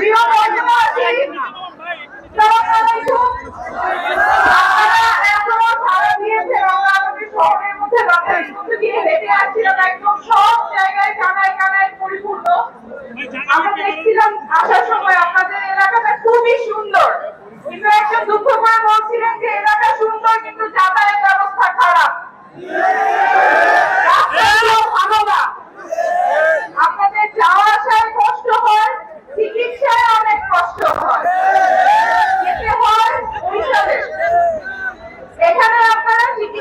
Viva Bolsonaro! Viva Bolsonaro!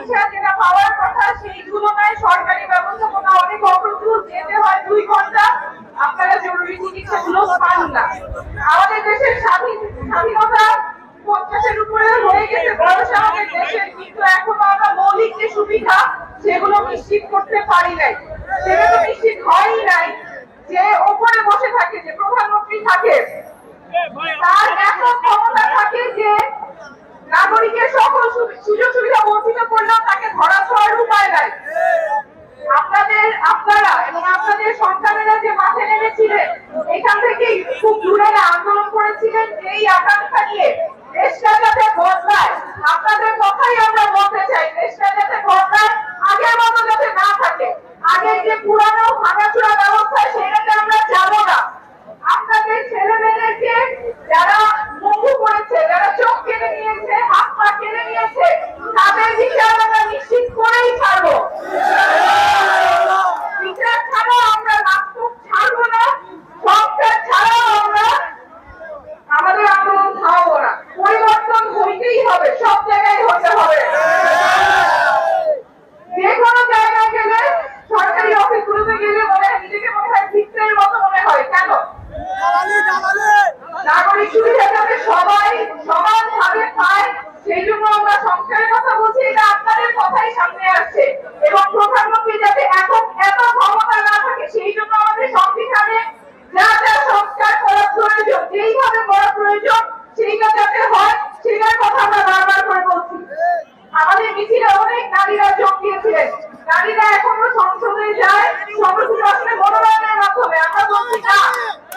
চিকিৎসা যেটা পাওয়ার কথা, সেই তুলনায় সরকারি ব্যবস্থাপনা অনেক অপ্রতুল। যেতে হয় দুই ঘণ্টা, আপনারা জরুরি চিকিৎসাগুলো পান না। আমাদের দেশের স্বাধীন, স্বাধীনতা পঞ্চাশের উপরে হয়ে গেছে বয়স আমাদের দেশের, কিন্তু এখনও আমরা মৌলিক যে সুবিধা, সেগুলো নিশ্চিত করতে পারি নাই। তো নিশ্চিত হয়ই নাই যে ওপরে বসে থাকে, যে প্রধানমন্ত্রী থাকে তার এত ক্ষমতা থাকে যে নাগরিকের সকল সু- সুযোগ সুবিধা বঞ্চিত করলেও তাকে ধরা ছোঁয়ার উপায় নাই আপনাদের আপনারা এবং আপনাদের সন্তানেরা যে মাঠে নেমেছিলেন, এখান থেকে খুব দূরে আন্দোলন করেছিলেন। এই আকাঙ্ক্ষা নিয়ে দেশটা যাতে বদলায়, আপনাদের কথাই আমরা বলতে চাই, দেশটা যাতে বদলায় আগের মতো যাতে না থাকে আগের যে পুরানো কথাই সামনে আসছে। এবং প্রধানমন্ত্রী যাতে এত এত ক্ষমতা না থাকে সেই জন্য আমাদের সংবিধানে যা যা সংস্কার করা প্রয়োজন যেইভাবে করা প্রয়োজন সেইটা যাতে হয় সেটার কথা আমরা বারবার করে বলছি আমাদের মিছিলে অনেক নারীরা যোগ দিয়েছিলেন নারীরা এখনও সংসদে যায় সংরক্ষিত আসনে মনোনয়নের মাধ্যমে, আমরা বলছি না।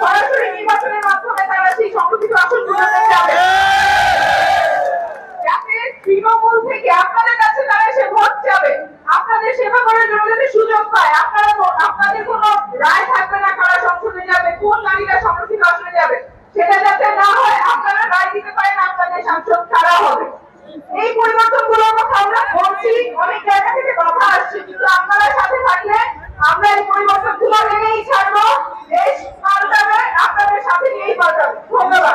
সরাসরি নির্বাচনের মাধ্যমে তারা সেই সংরক্ষিত আসনগুলোতে যাবে। যাতে তৃণমূল থেকে আপনাদের কাছে তারা এসে ভোট যাবে আপনাদের সেবা করার জন্য যাতে সুযোগ পায়, আপনারা ఉన్నదా